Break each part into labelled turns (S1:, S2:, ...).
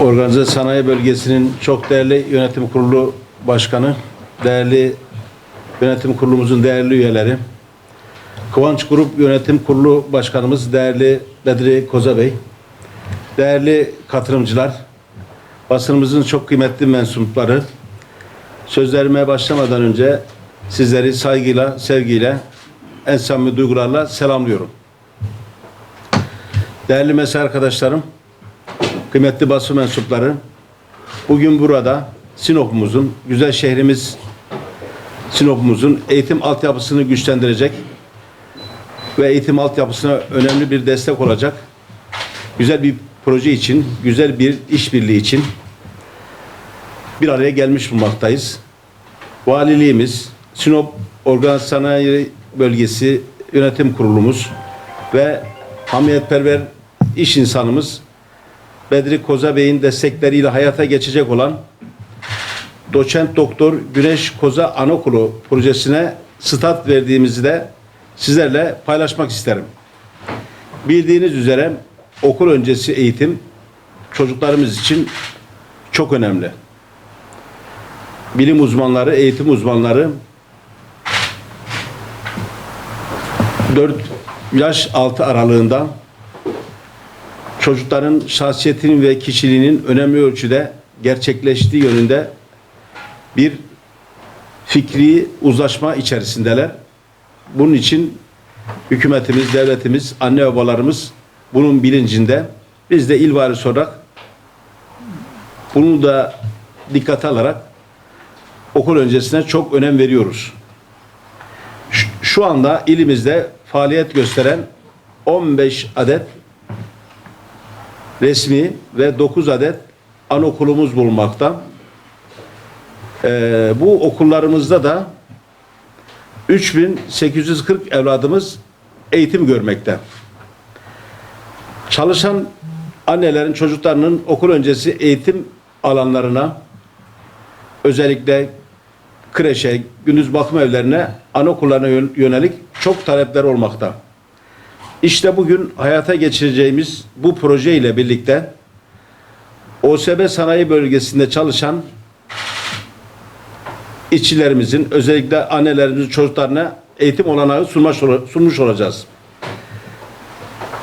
S1: Organize Sanayi Bölgesi'nin çok değerli yönetim kurulu başkanı, değerli yönetim kurulumuzun değerli üyeleri, Kıvanç Grup Yönetim Kurulu Başkanımız değerli Bedri Koza Bey, değerli katılımcılar, basınımızın çok kıymetli mensupları, sözlerime başlamadan önce sizleri saygıyla, sevgiyle, en samimi duygularla selamlıyorum. Değerli mesai arkadaşlarım, kıymetli basın mensupları, bugün burada Sinop'umuzun, güzel şehrimiz Sinop'umuzun eğitim altyapısını güçlendirecek ve eğitim altyapısına önemli bir destek olacak güzel bir proje için, güzel bir işbirliği için bir araya gelmiş bulmaktayız. Valiliğimiz, Sinop Organ Sanayi Bölgesi Yönetim Kurulumuz ve hamiyetperver iş insanımız Bedri Koza Bey'in destekleriyle hayata geçecek olan Doçent Doktor Güneş Koza Anokulu projesine stat verdiğimizi de sizlerle paylaşmak isterim. Bildiğiniz üzere okul öncesi eğitim çocuklarımız için çok önemli. Bilim uzmanları, eğitim uzmanları 4 yaş altı aralığında çocukların şahsiyetinin ve kişiliğinin önemli ölçüde gerçekleştiği yönünde bir fikri uzlaşma içerisindeler. Bunun için hükümetimiz, devletimiz, anne babalarımız bunun bilincinde. Biz de il varisi olarak bunu da dikkate alarak okul öncesine çok önem veriyoruz. Şu- anda ilimizde faaliyet gösteren 15 adet resmi ve 9 adet anaokulumuz bulunmakta. Ee, bu okullarımızda da 3840 evladımız eğitim görmekte. Çalışan annelerin çocuklarının okul öncesi eğitim alanlarına özellikle kreşe, gündüz bakım evlerine, anaokullarına yön- yönelik çok talepler olmakta. İşte bugün hayata geçireceğimiz bu proje ile birlikte OSB sanayi bölgesinde çalışan işçilerimizin özellikle annelerimizin çocuklarına eğitim olanağı sunmuş, olacağız.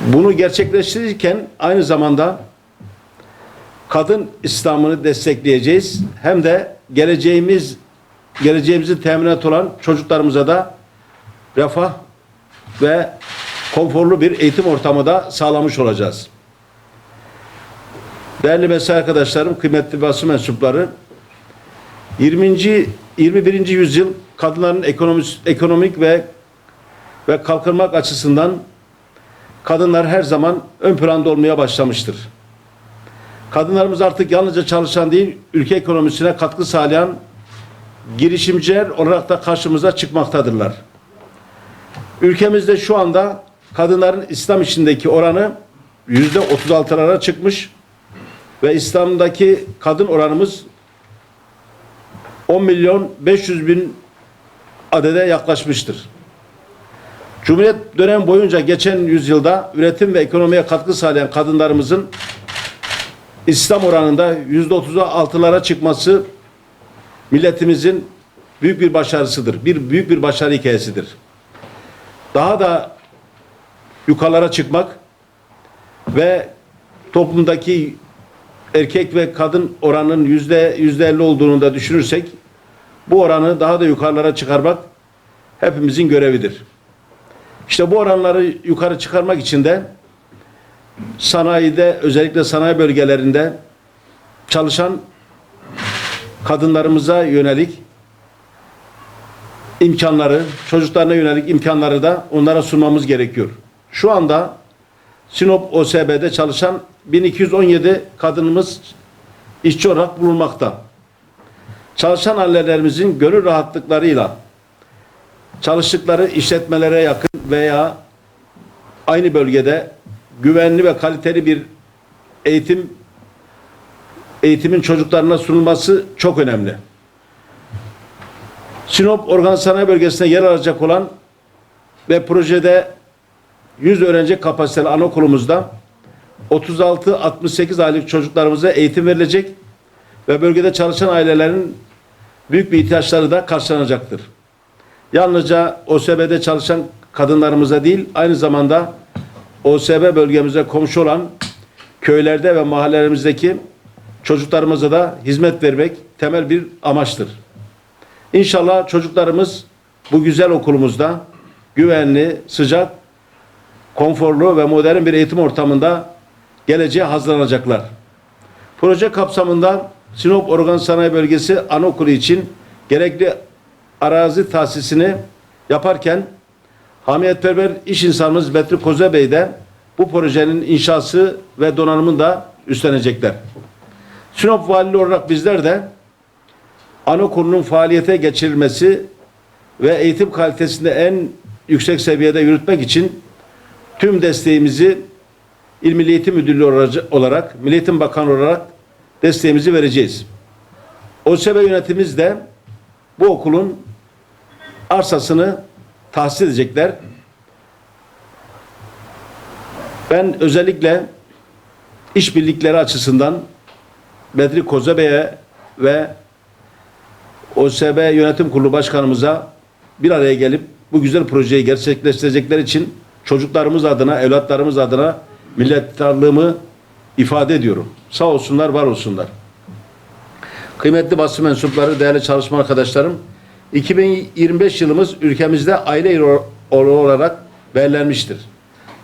S1: Bunu gerçekleştirirken aynı zamanda kadın İslam'ını destekleyeceğiz. Hem de geleceğimiz geleceğimizi teminat olan çocuklarımıza da refah ve konforlu bir eğitim ortamı da sağlamış olacağız. Değerli mesai arkadaşlarım, kıymetli basın mensupları, 20. 21. yüzyıl kadınların ekonomik, ekonomik ve ve kalkınmak açısından kadınlar her zaman ön planda olmaya başlamıştır. Kadınlarımız artık yalnızca çalışan değil, ülke ekonomisine katkı sağlayan girişimciler olarak da karşımıza çıkmaktadırlar. Ülkemizde şu anda kadınların İslam içindeki oranı yüzde 36'lara çıkmış ve İslam'daki kadın oranımız 10 milyon 500 bin adede yaklaşmıştır. Cumhuriyet dönem boyunca geçen yüzyılda üretim ve ekonomiye katkı sağlayan kadınlarımızın İslam oranında yüzde otuza altılara çıkması milletimizin büyük bir başarısıdır. Bir büyük bir başarı hikayesidir. Daha da yukarılara çıkmak ve toplumdaki erkek ve kadın oranının yüzde yüzde elli olduğunu da düşünürsek bu oranı daha da yukarılara çıkarmak hepimizin görevidir. İşte bu oranları yukarı çıkarmak için de sanayide özellikle sanayi bölgelerinde çalışan kadınlarımıza yönelik imkanları, çocuklarına yönelik imkanları da onlara sunmamız gerekiyor. Şu anda Sinop OSB'de çalışan 1217 kadınımız işçi olarak bulunmakta. Çalışan annelerimizin gönül rahatlıklarıyla çalıştıkları işletmelere yakın veya aynı bölgede güvenli ve kaliteli bir eğitim eğitimin çocuklarına sunulması çok önemli. Sinop Organ Sanayi Bölgesi'ne yer alacak olan ve projede 100 öğrenci kapasiteli anaokulumuzda 36-68 aylık çocuklarımıza eğitim verilecek ve bölgede çalışan ailelerin büyük bir ihtiyaçları da karşılanacaktır. Yalnızca OSB'de çalışan kadınlarımıza değil, aynı zamanda OSB bölgemize komşu olan köylerde ve mahallelerimizdeki çocuklarımıza da hizmet vermek temel bir amaçtır. İnşallah çocuklarımız bu güzel okulumuzda güvenli, sıcak, konforlu ve modern bir eğitim ortamında geleceğe hazırlanacaklar. Proje kapsamında Sinop Organ Sanayi Bölgesi Anaokulu için gerekli arazi tahsisini yaparken Hamiyetperver iş insanımız Betri Koze Bey de bu projenin inşası ve donanımını da üstlenecekler. Sinop Valiliği olarak bizler de anaokulunun faaliyete geçirilmesi ve eğitim kalitesinde en yüksek seviyede yürütmek için tüm desteğimizi İl Milli Eğitim Müdürlüğü olarak- Milli Eğitim Bakanı olarak desteğimizi vereceğiz. OSB yönetimimiz de bu okulun arsasını tahsis edecekler. Ben özellikle işbirlikleri açısından Bedri Koza Bey'e ve OSB Yönetim Kurulu Başkanımıza bir araya gelip bu güzel projeyi gerçekleştirecekler için çocuklarımız adına, evlatlarımız adına minnettarlığımı ifade ediyorum. Sağ olsunlar, var olsunlar. Kıymetli basın mensupları, değerli çalışma arkadaşlarım, 2025 yılımız ülkemizde aile yılı olarak belirlenmiştir.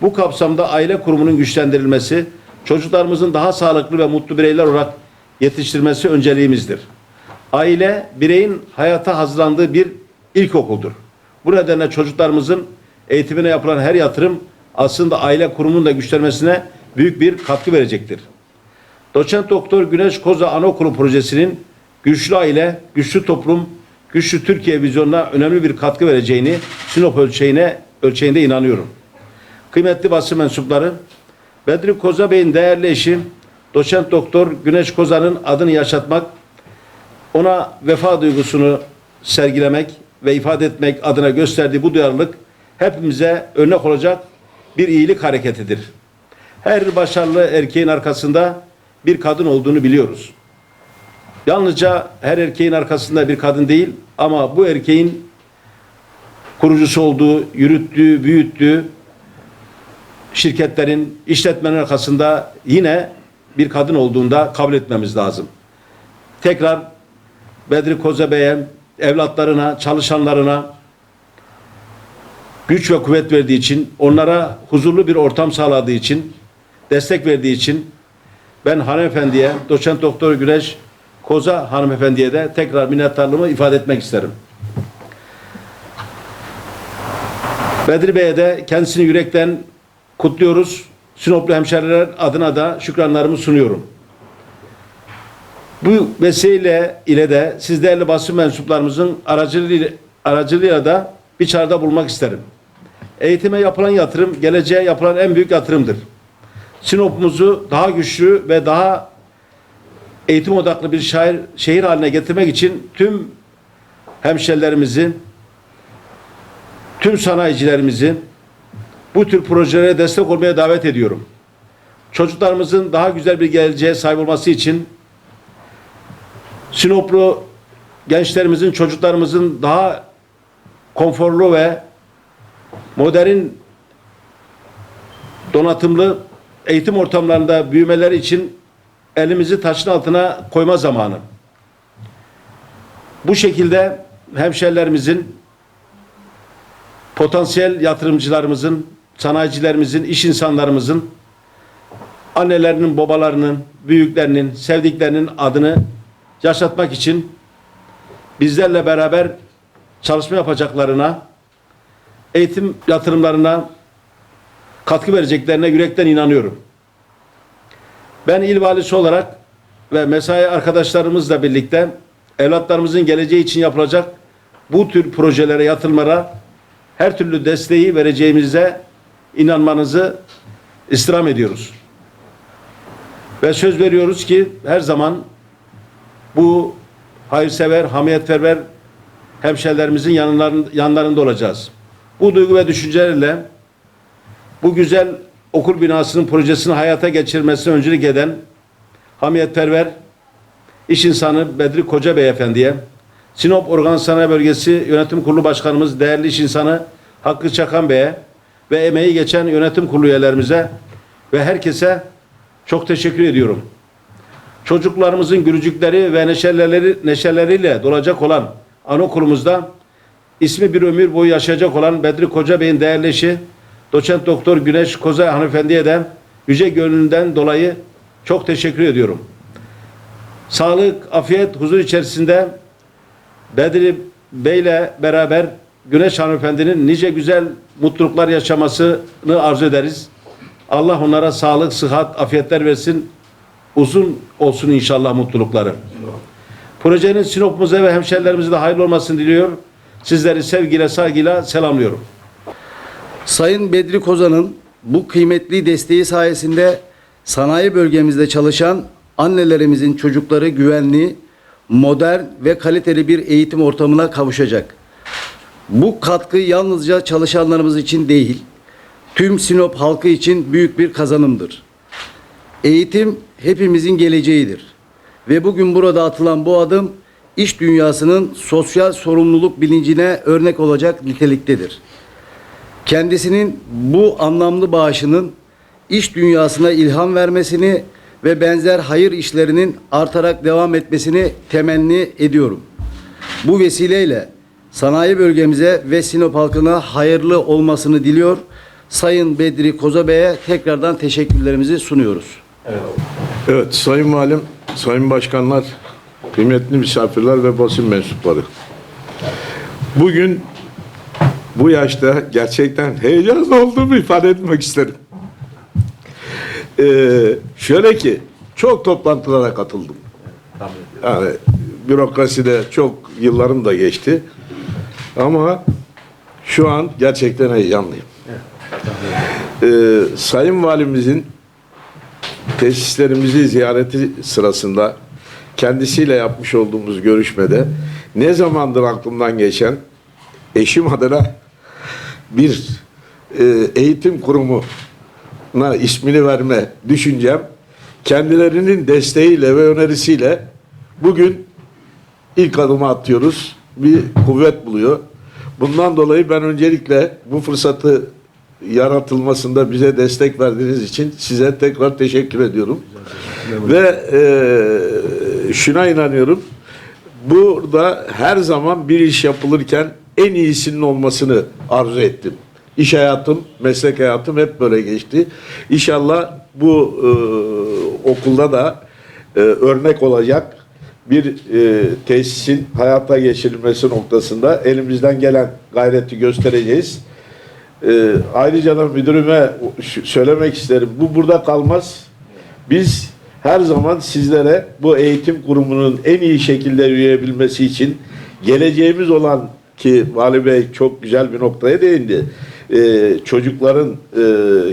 S1: Bu kapsamda aile kurumunun güçlendirilmesi, çocuklarımızın daha sağlıklı ve mutlu bireyler olarak yetiştirmesi önceliğimizdir. Aile, bireyin hayata hazırlandığı bir ilkokuldur. Bu nedenle çocuklarımızın eğitimine yapılan her yatırım aslında aile kurumunun da güçlenmesine büyük bir katkı verecektir. Doçent Doktor Güneş Koza Anaokulu Projesi'nin güçlü aile, güçlü toplum, güçlü Türkiye vizyonuna önemli bir katkı vereceğini Sinop ölçeğine, ölçeğinde inanıyorum. Kıymetli basın mensupları, Bedri Koza Bey'in değerli eşi, Doçent Doktor Güneş Koza'nın adını yaşatmak, ona vefa duygusunu sergilemek ve ifade etmek adına gösterdiği bu duyarlılık hepimize örnek olacak bir iyilik hareketidir. Her başarılı erkeğin arkasında bir kadın olduğunu biliyoruz. Yalnızca her erkeğin arkasında bir kadın değil ama bu erkeğin kurucusu olduğu, yürüttüğü, büyüttüğü şirketlerin, işletmenin arkasında yine bir kadın olduğunda kabul etmemiz lazım. Tekrar Bedri Koza Bey'e, evlatlarına, çalışanlarına güç ve kuvvet verdiği için, onlara huzurlu bir ortam sağladığı için, destek verdiği için ben hanımefendiye, doçent doktor Güneş Koza hanımefendiye de tekrar minnettarlığımı ifade etmek isterim. Bedri Bey'e de kendisini yürekten kutluyoruz. Sinoplu hemşeriler adına da şükranlarımı sunuyorum. Bu vesile ile de siz değerli basın mensuplarımızın aracılığıyla, aracılığıyla da bir çağrıda bulmak isterim. Eğitime yapılan yatırım, geleceğe yapılan en büyük yatırımdır. Sinop'umuzu daha güçlü ve daha eğitim odaklı bir şehir, şehir haline getirmek için tüm hemşerilerimizi, tüm sanayicilerimizi bu tür projelere destek olmaya davet ediyorum. Çocuklarımızın daha güzel bir geleceğe sahip olması için Sinoplu gençlerimizin, çocuklarımızın daha konforlu ve modern donatımlı eğitim ortamlarında büyümeleri için elimizi taşın altına koyma zamanı. Bu şekilde hemşerilerimizin, potansiyel yatırımcılarımızın, sanayicilerimizin, iş insanlarımızın, annelerinin, babalarının, büyüklerinin, sevdiklerinin adını yaşatmak için bizlerle beraber çalışma yapacaklarına, eğitim yatırımlarına katkı vereceklerine yürekten inanıyorum. Ben il valisi olarak ve mesai arkadaşlarımızla birlikte evlatlarımızın geleceği için yapılacak bu tür projelere, yatırımlara her türlü desteği vereceğimize inanmanızı istirham ediyoruz. Ve söz veriyoruz ki her zaman bu hayırsever, hamiyetperver hemşerilerimizin yanlarında, olacağız. Bu duygu ve düşüncelerle bu güzel okul binasının projesini hayata geçirmesine öncülük eden hamiyetperver iş insanı Bedri Koca Beyefendi'ye, Sinop Organ Sanayi Bölgesi Yönetim Kurulu Başkanımız değerli iş insanı Hakkı Çakan Bey'e ve emeği geçen yönetim kurulu üyelerimize ve herkese çok teşekkür ediyorum. Çocuklarımızın gülücükleri ve neşeleri, neşeleriyle dolacak olan anaokulumuzda ismi bir ömür boyu yaşayacak olan Bedri Koca Bey'in değerli eşi Doçent Doktor Güneş Koza Hanımefendi'ye de yüce gönlünden dolayı çok teşekkür ediyorum. Sağlık, afiyet, huzur içerisinde Bedri Bey'le beraber Güneş Hanımefendi'nin nice güzel mutluluklar yaşamasını arzu ederiz. Allah onlara sağlık, sıhhat, afiyetler versin. Uzun olsun inşallah mutlulukları. Projenin Sinop'umuza ve hemşerilerimize de hayırlı olmasını diliyor. Sizleri sevgiyle, saygıyla selamlıyorum.
S2: Sayın Bedri Kozan'ın bu kıymetli desteği sayesinde sanayi bölgemizde çalışan annelerimizin çocukları güvenli, modern ve kaliteli bir eğitim ortamına kavuşacak. Bu katkı yalnızca çalışanlarımız için değil, tüm Sinop halkı için büyük bir kazanımdır. Eğitim hepimizin geleceğidir. Ve bugün burada atılan bu adım iş dünyasının sosyal sorumluluk bilincine örnek olacak niteliktedir. Kendisinin bu anlamlı bağışının iş dünyasına ilham vermesini ve benzer hayır işlerinin artarak devam etmesini temenni ediyorum. Bu vesileyle sanayi bölgemize ve Sinop halkına hayırlı olmasını diliyor. Sayın Bedri Kozabey'e tekrardan teşekkürlerimizi sunuyoruz.
S3: Evet, Sayın Valim, Sayın Başkanlar, kıymetli misafirler ve basın mensupları. Bugün bu yaşta gerçekten heyecanlı olduğumu ifade etmek isterim. Ee, şöyle ki, çok toplantılara katıldım. Yani bürokraside çok yıllarım da geçti. Ama şu an gerçekten heyecanlıyım. Ee, Sayın Valimizin tesislerimizi ziyareti sırasında kendisiyle yapmış olduğumuz görüşmede ne zamandır aklımdan geçen eşim adına bir e, eğitim kurumuna ismini verme düşüncem kendilerinin desteğiyle ve önerisiyle bugün ilk adımı atıyoruz. Bir kuvvet buluyor. Bundan dolayı ben öncelikle bu fırsatı yaratılmasında bize destek verdiğiniz için size tekrar teşekkür ediyorum. Ve e, şuna inanıyorum. Burada her zaman bir iş yapılırken en iyisinin olmasını arzu ettim. İş hayatım, meslek hayatım hep böyle geçti. İnşallah bu e, okulda da e, örnek olacak bir e, tesisin hayata geçirilmesi noktasında elimizden gelen gayreti göstereceğiz. E, ayrıca da müdürüme söylemek isterim. Bu burada kalmaz. Biz her zaman sizlere bu eğitim kurumunun en iyi şekilde yürüyebilmesi için geleceğimiz olan ki Vali Bey çok güzel bir noktaya değindi. Ee, çocukların e,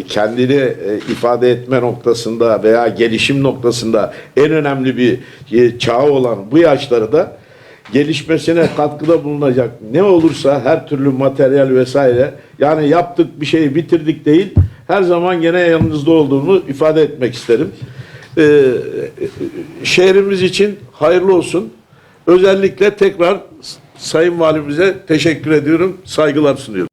S3: kendini e, ifade etme noktasında veya gelişim noktasında en önemli bir e, çağı olan bu yaşlarda gelişmesine katkıda bulunacak ne olursa her türlü materyal vesaire yani yaptık bir şeyi bitirdik değil her zaman gene yanınızda olduğunu ifade etmek isterim. Ee, şehrimiz için hayırlı olsun. Özellikle tekrar Sayın Valimize teşekkür ediyorum, saygılar sunuyorum.